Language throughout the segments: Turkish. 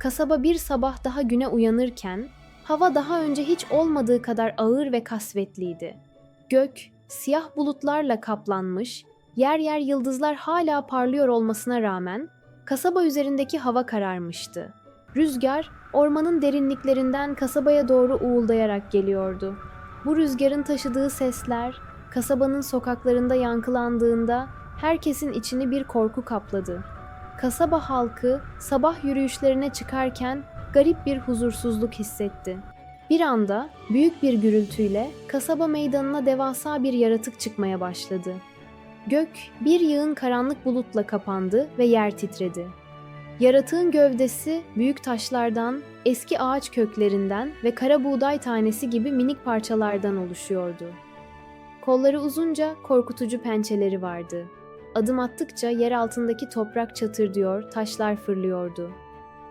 Kasaba bir sabah daha güne uyanırken hava daha önce hiç olmadığı kadar ağır ve kasvetliydi. Gök siyah bulutlarla kaplanmış, yer yer yıldızlar hala parlıyor olmasına rağmen kasaba üzerindeki hava kararmıştı. Rüzgar ormanın derinliklerinden kasabaya doğru uğuldayarak geliyordu. Bu rüzgarın taşıdığı sesler kasabanın sokaklarında yankılandığında herkesin içini bir korku kapladı. Kasaba halkı sabah yürüyüşlerine çıkarken garip bir huzursuzluk hissetti. Bir anda büyük bir gürültüyle kasaba meydanına devasa bir yaratık çıkmaya başladı. Gök bir yığın karanlık bulutla kapandı ve yer titredi. Yaratığın gövdesi büyük taşlardan, eski ağaç köklerinden ve kara buğday tanesi gibi minik parçalardan oluşuyordu. Kolları uzunca, korkutucu pençeleri vardı. Adım attıkça yer altındaki toprak çatırdıyor, taşlar fırlıyordu.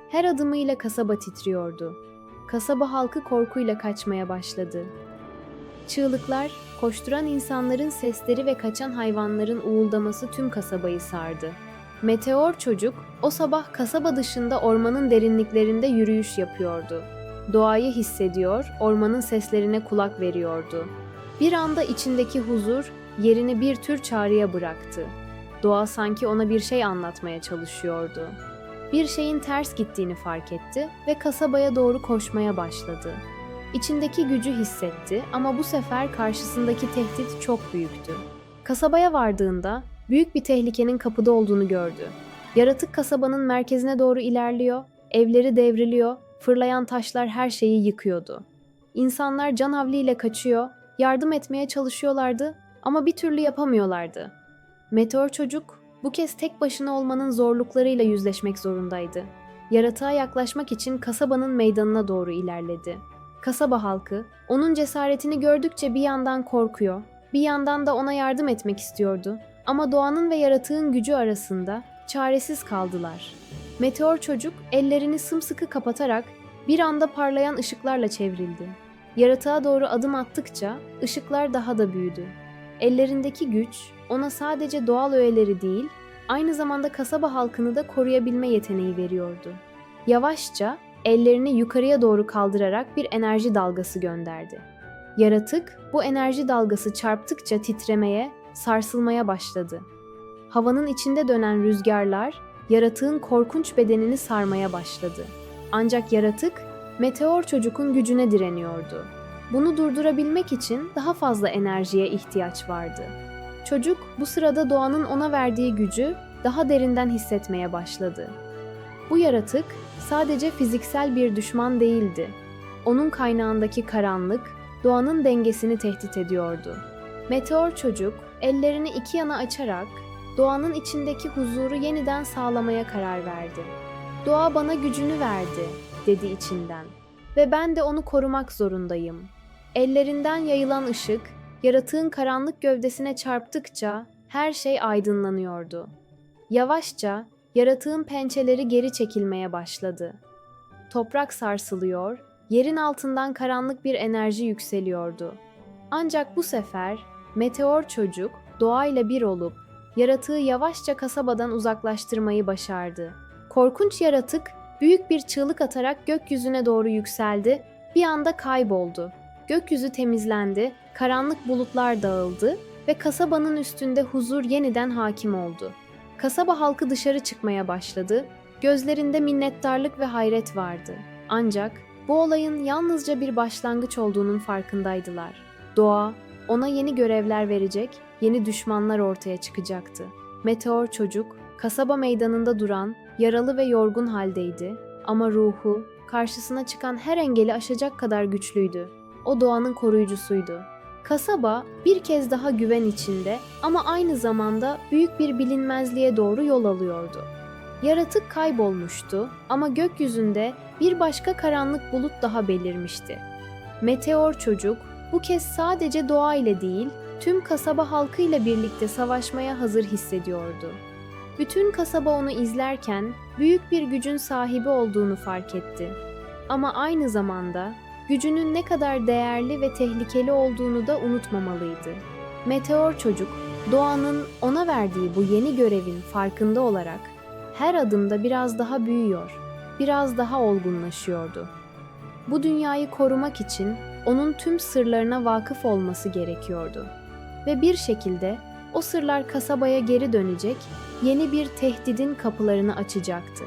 Her adımıyla kasaba titriyordu. Kasaba halkı korkuyla kaçmaya başladı. Çığlıklar, koşturan insanların sesleri ve kaçan hayvanların uğuldaması tüm kasabayı sardı. Meteor çocuk o sabah kasaba dışında ormanın derinliklerinde yürüyüş yapıyordu. Doğayı hissediyor, ormanın seslerine kulak veriyordu. Bir anda içindeki huzur yerini bir tür çağrıya bıraktı. Doğa sanki ona bir şey anlatmaya çalışıyordu. Bir şeyin ters gittiğini fark etti ve kasabaya doğru koşmaya başladı. İçindeki gücü hissetti ama bu sefer karşısındaki tehdit çok büyüktü. Kasabaya vardığında büyük bir tehlikenin kapıda olduğunu gördü. Yaratık kasabanın merkezine doğru ilerliyor, evleri devriliyor, fırlayan taşlar her şeyi yıkıyordu. İnsanlar can havliyle kaçıyor, yardım etmeye çalışıyorlardı ama bir türlü yapamıyorlardı. Meteor çocuk bu kez tek başına olmanın zorluklarıyla yüzleşmek zorundaydı. Yaratığa yaklaşmak için kasabanın meydanına doğru ilerledi. Kasaba halkı onun cesaretini gördükçe bir yandan korkuyor, bir yandan da ona yardım etmek istiyordu. Ama doğanın ve yaratığın gücü arasında çaresiz kaldılar. Meteor çocuk ellerini sımsıkı kapatarak bir anda parlayan ışıklarla çevrildi. Yaratığa doğru adım attıkça ışıklar daha da büyüdü. Ellerindeki güç ona sadece doğal öğeleri değil, aynı zamanda kasaba halkını da koruyabilme yeteneği veriyordu. Yavaşça ellerini yukarıya doğru kaldırarak bir enerji dalgası gönderdi. Yaratık bu enerji dalgası çarptıkça titremeye, sarsılmaya başladı. Havanın içinde dönen rüzgarlar yaratığın korkunç bedenini sarmaya başladı. Ancak yaratık meteor çocukun gücüne direniyordu. Bunu durdurabilmek için daha fazla enerjiye ihtiyaç vardı. Çocuk bu sırada doğanın ona verdiği gücü daha derinden hissetmeye başladı. Bu yaratık sadece fiziksel bir düşman değildi. Onun kaynağındaki karanlık doğanın dengesini tehdit ediyordu. Meteor çocuk ellerini iki yana açarak doğanın içindeki huzuru yeniden sağlamaya karar verdi. Doğa bana gücünü verdi, dedi içinden. Ve ben de onu korumak zorundayım. Ellerinden yayılan ışık, yaratığın karanlık gövdesine çarptıkça her şey aydınlanıyordu. Yavaşça yaratığın pençeleri geri çekilmeye başladı. Toprak sarsılıyor, yerin altından karanlık bir enerji yükseliyordu. Ancak bu sefer meteor çocuk doğayla bir olup yaratığı yavaşça kasabadan uzaklaştırmayı başardı. Korkunç yaratık büyük bir çığlık atarak gökyüzüne doğru yükseldi, bir anda kayboldu. Gökyüzü temizlendi, karanlık bulutlar dağıldı ve kasabanın üstünde huzur yeniden hakim oldu. Kasaba halkı dışarı çıkmaya başladı, gözlerinde minnettarlık ve hayret vardı. Ancak bu olayın yalnızca bir başlangıç olduğunun farkındaydılar. Doğa ona yeni görevler verecek, yeni düşmanlar ortaya çıkacaktı. Meteor çocuk kasaba meydanında duran, yaralı ve yorgun haldeydi ama ruhu karşısına çıkan her engeli aşacak kadar güçlüydü. O doğanın koruyucusuydu. Kasaba bir kez daha güven içinde ama aynı zamanda büyük bir bilinmezliğe doğru yol alıyordu. Yaratık kaybolmuştu ama gökyüzünde bir başka karanlık bulut daha belirmişti. Meteor çocuk bu kez sadece doğa ile değil, tüm kasaba halkıyla birlikte savaşmaya hazır hissediyordu. Bütün kasaba onu izlerken büyük bir gücün sahibi olduğunu fark etti. Ama aynı zamanda gücünün ne kadar değerli ve tehlikeli olduğunu da unutmamalıydı. Meteor çocuk, doğanın ona verdiği bu yeni görevin farkında olarak her adımda biraz daha büyüyor. biraz daha olgunlaşıyordu. Bu dünyayı korumak için onun tüm sırlarına vakıf olması gerekiyordu. Ve bir şekilde o sırlar kasabaya geri dönecek, yeni bir tehdidin kapılarını açacaktı.